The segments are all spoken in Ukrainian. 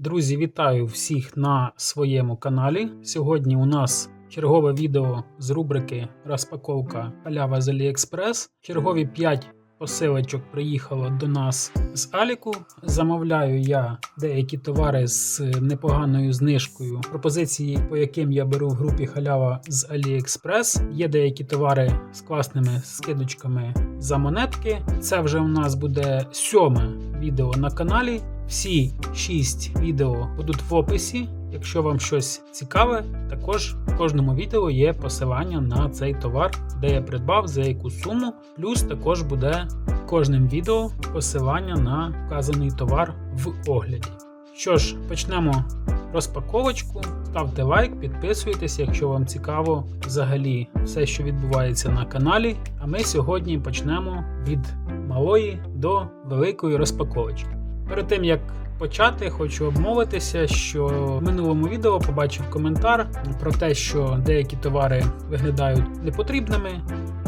Друзі, вітаю всіх на своєму каналі. Сьогодні у нас чергове відео з рубрики Розпаковка халява з AliExpress. Чергові 5 посилочок приїхало до нас з Аліку. Замовляю я деякі товари з непоганою знижкою, пропозиції, по яким я беру в групі халява з AliExpress. Є деякі товари з класними скидочками за монетки. Це вже у нас буде сьоме відео на каналі. Всі 6 відео будуть в описі. Якщо вам щось цікаве, також в кожному відео є посилання на цей товар, де я придбав, за яку суму. Плюс також буде в кожним відео посилання на вказаний товар в огляді. Що ж, почнемо розпаковочку. Ставте лайк, підписуйтесь, якщо вам цікаво взагалі все, що відбувається на каналі. А ми сьогодні почнемо від малої до великої розпаковочки. Перед тим як почати, хочу обмовитися, що в минулому відео побачив коментар про те, що деякі товари виглядають непотрібними.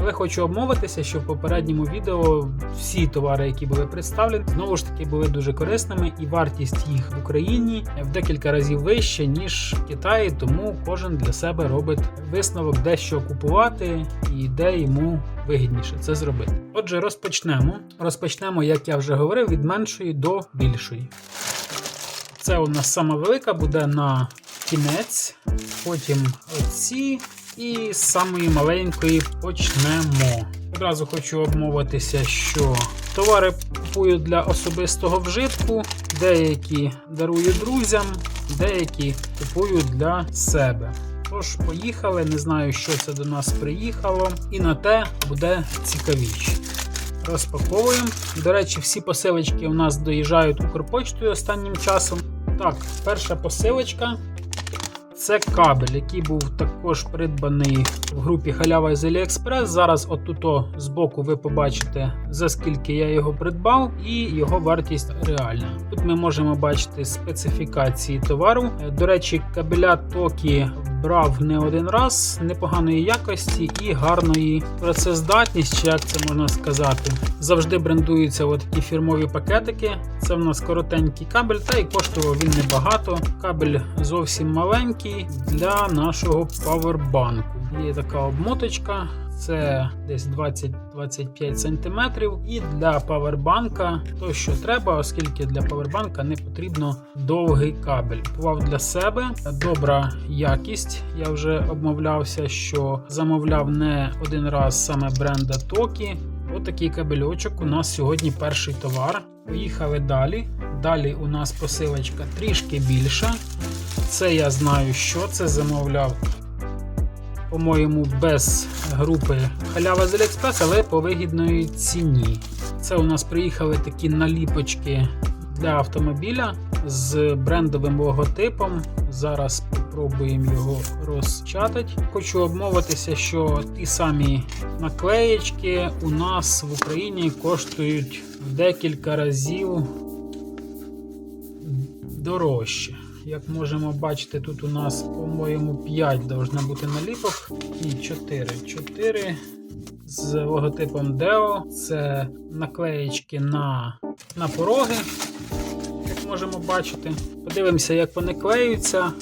Але хочу обмовитися, що в попередньому відео всі товари, які були представлені, знову ж таки були дуже корисними, і вартість їх в Україні в декілька разів вища, ніж в Китаї, тому кожен для себе робить висновок, де що купувати і де йому вигідніше це зробити. Отже, розпочнемо. Розпочнемо, як я вже говорив, від меншої до більшої. Це у нас сама велика буде на кінець, потім оці. І з самої маленької почнемо. Одразу хочу обмовитися, що товари купую для особистого вжитку, деякі дарую друзям, деякі купую для себе. Тож, поїхали, не знаю, що це до нас приїхало, і на те буде цікавіше. Розпаковуємо. До речі, всі посилочки у нас доїжджають Укрпочтою останнім часом. Так, перша посилочка. Це кабель, який був також придбаний в групі халява з AliExpress. Зараз отуто збоку ви побачите, за скільки я його придбав, і його вартість реальна. Тут ми можемо бачити специфікації товару. До речі, кабеля Токі брав не один раз, непоганої якості і гарної працездатність, чи як це можна сказати. Завжди брендуються такі фірмові пакетики. Це в нас коротенький кабель, та і коштував він небагато. Кабель зовсім маленький для нашого павербанку. Є така обмоточка. Це десь 20-25 см. І для павербанка то, що треба, оскільки для павербанка не потрібно довгий кабель. Купував для себе добра якість. Я вже обмовлявся, що замовляв не один раз саме бренда Toki. Отакий кабельочок у нас сьогодні перший товар. Поїхали далі. Далі у нас посилочка трішки більша. Це я знаю, що це замовляв по-моєму, без групи халява з Aliexpress, але по вигідної ціні. Це у нас приїхали такі наліпочки для автомобіля з брендовим логотипом. Зараз спробуємо його розчатати. Хочу обмовитися, що ті самі наклеєчки у нас в Україні коштують в декілька разів дорожче. Як можемо бачити, тут у нас, по-моєму, 5 должна бути наліпок. І 4. 4 з логотипом DEO. Це наклеєчки на, на пороги, як можемо бачити. Подивимося, як вони клеються.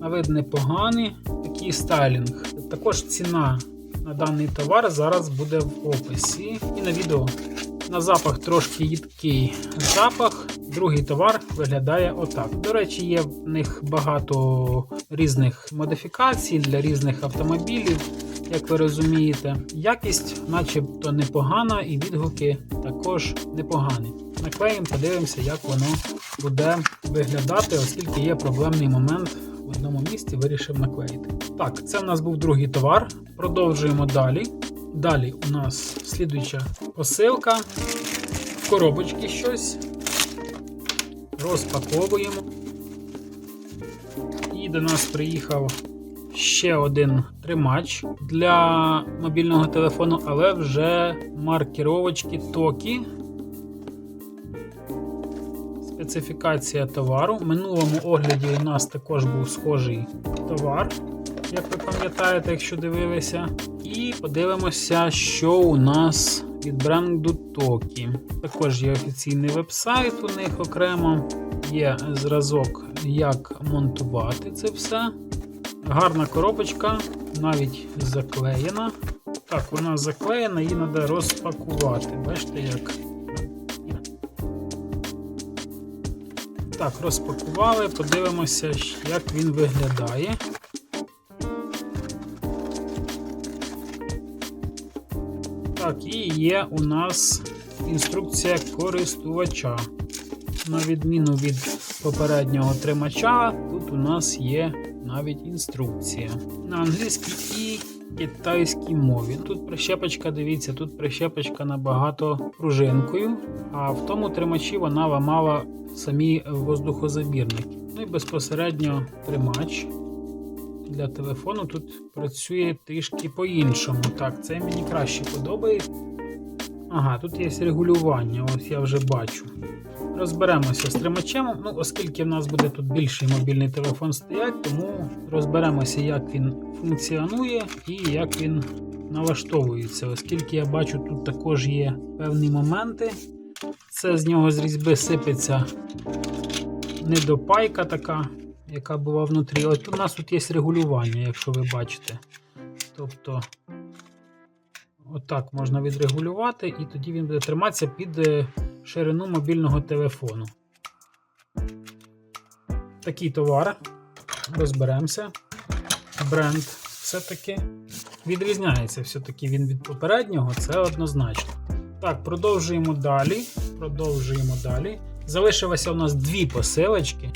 На вид непоганий. Такий стайлінг. Також ціна на даний товар зараз буде в описі і на відео. На запах трошки їдкий запах. Другий товар виглядає отак. До речі, є в них багато різних модифікацій для різних автомобілів, як ви розумієте. Якість, начебто, непогана, і відгуки також непогані. Наклеїмо, подивимося, як воно буде виглядати, оскільки є проблемний момент. В одному місці вирішив наклеїти. Так, це в нас був другий товар. Продовжуємо далі. Далі у нас слідуюча посилка. В коробочці щось. Розпаковуємо. І до нас приїхав ще один тримач для мобільного телефону, але вже маркіровочки Токі. Специфікація товару. В минулому огляді у нас також був схожий товар, як ви пам'ятаєте, якщо дивилися. І подивимося, що у нас від бренду Toki. Також є офіційний вебсайт у них окремо. є зразок, як монтувати це все. Гарна коробочка, навіть заклеєна. Так, вона заклеєна, її треба розпакувати. Бачите, як. Так, розпакували, подивимося, як він виглядає. Так, і є у нас інструкція користувача. На відміну від попереднього тримача, тут у нас є навіть інструкція на англійській і китайській мові. Тут прищепочка, дивіться, тут прищепочка набагато пружинкою, а в тому тримачі вона ламала самі воздухозабірники. Ну і безпосередньо тримач для телефону тут працює трішки по-іншому. Так, це мені краще подобається. Ага, тут є регулювання, ось я вже бачу. Розберемося з тримачем, ну, оскільки в нас буде тут більший мобільний телефон стоять, тому розберемося, як він функціонує і як він налаштовується, оскільки я бачу, тут також є певні моменти. Це з нього з різьби сипеться недопайка така, яка була внутрі. От у нас тут є регулювання, якщо ви бачите. Тобто, отак можна відрегулювати, і тоді він буде триматися під е, ширину мобільного телефону. Такий товар. Розберемося. Бренд все-таки відрізняється все-таки він від попереднього, це однозначно. Так, продовжуємо далі. Продовжуємо далі. Залишилося у нас дві посилочки.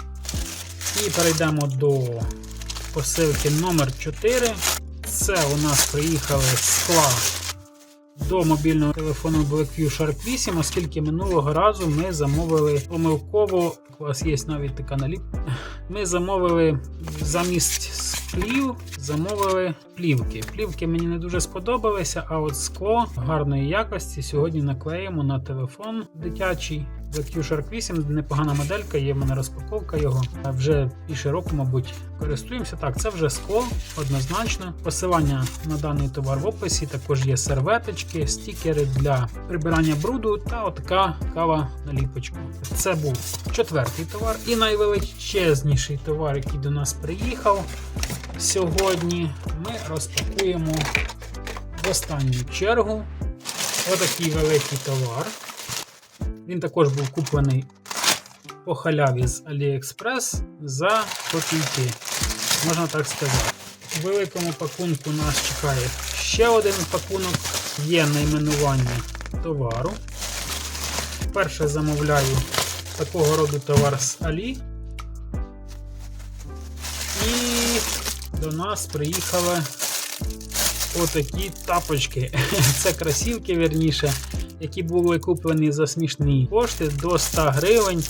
І перейдемо до посилки номер 4 Це у нас приїхали скла до мобільного телефону BlackView Shark 8, оскільки минулого разу ми замовили помилково, у вас є навіть така наліпка, ми замовили замість склів, замовили плівки. Плівки мені не дуже сподобалися, а от скло гарної якості сьогодні наклеїмо на телефон дитячий. BlackView Shark 8 непогана моделька, є в мене розпаковка його. Вже більше року, мабуть, користуємося. Так, це вже скло, однозначно. Посилання на даний товар в описі. Також є серветочки, стікери для прибирання бруду та отака кава наліпочка. Це був четвертий товар і найвеличезніший товар, який до нас приїхав. Сьогодні ми розпакуємо в останню чергу отакий великий товар. Він також був куплений по халяві з AliExpress за копійки, можна так сказати. У великому пакунку нас чекає ще один пакунок, є найменування товару. Перше замовляю такого роду товар з Алі. І до нас приїхали отакі тапочки. Це красівки, верніше які були куплені за смішні кошти до 100 гривень.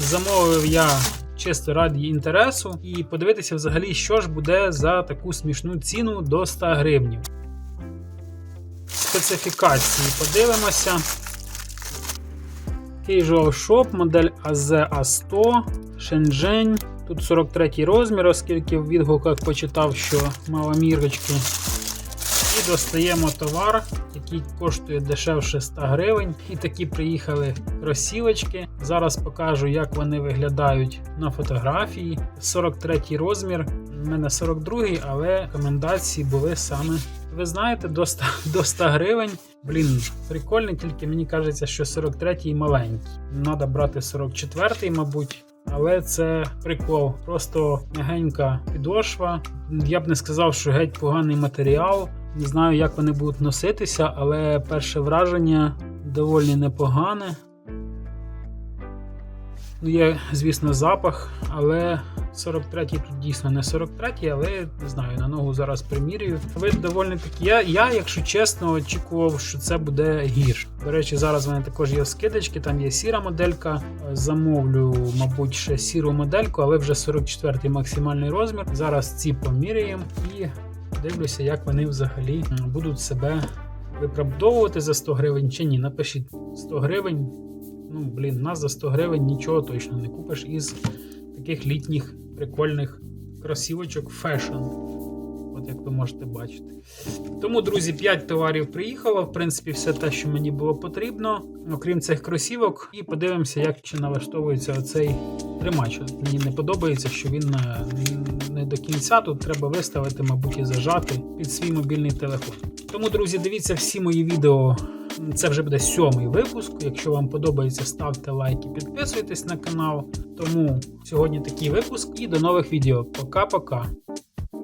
Замовив я чисто раді інтересу і подивитися взагалі, що ж буде за таку смішну ціну до 100 гривень. Специфікації подивимося. Casual Shop, модель AZ-A100, Shenzhen. Тут 43 розмір, оскільки в відгуках почитав, що мала мірочки. І достаємо товар, який коштує дешевше 100 гривень. І такі приїхали кросівочки. Зараз покажу, як вони виглядають на фотографії. 43 розмір, у мене 42, але рекомендації були саме. Ви знаєте, до 100, до 100 гривень. Блін, прикольно, тільки мені кажеться, що 43-й маленький. Треба брати 44-й, мабуть. Але це прикол. Просто мягенька підошва. Я б не сказав, що геть поганий матеріал. Не знаю, як вони будуть носитися, але перше враження доволі непогане. Ну, Є, звісно, запах, але 43-й тут дійсно не 43-й, але не знаю, на ногу зараз примірюю. Ви доволі такі. Я, я, якщо чесно, очікував, що це буде гірше. До речі, зараз в мене також є скидочки, там є сіра моделька. Замовлю, мабуть, ще сіру модельку, але вже 44-й максимальний розмір. Зараз ці поміряємо і дивлюся, як вони взагалі будуть себе виправдовувати за 100 гривень чи ні. Напишіть 100 гривень. Ну, блін, нас за 100 гривень нічого точно не купиш із таких літніх прикольних кросівочок фешн. От як ви можете бачити. Тому, друзі, 5 товарів приїхало. В принципі, все те, що мені було потрібно, окрім цих кросівок. І подивимося, як чи налаштовується оцей тримач. Мені не подобається, що він е, не до кінця. Тут треба виставити, мабуть, і зажати під свій мобільний телефон. Тому, друзі, дивіться всі мої відео. Це вже буде сьомий випуск. Якщо вам подобається, ставте лайки, підписуйтесь на канал. Тому сьогодні такий випуск і до нових відео. Пока-пока.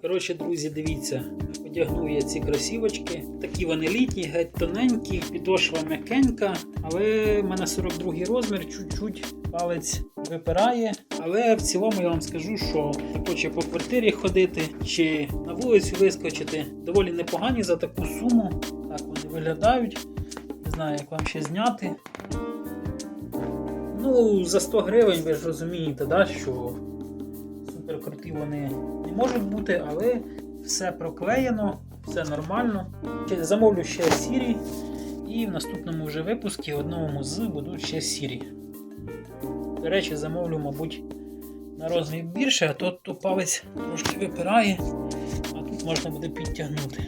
Коротше, друзі, дивіться, одягнув я ці кросівочки. Такі вони літні, геть тоненькі, підошва м'якенька, але в мене 42 розмір, чуть-чуть палець випирає. Але в цілому я вам скажу, що хоче по квартирі ходити чи на вулицю вискочити. Доволі непогані за таку суму. Так вони виглядають. Знаю, як вам ще зняти. Ну, за 100 гривень ви ж розумієте, да, що супер круті вони не можуть бути, але все проклеєно, все нормально. Замовлю ще сірі, і в наступному вже випуску одному з будуть ще сірі. До речі, замовлю, мабуть, на розмір більше, а то, то палець трошки випирає, а тут можна буде підтягнути.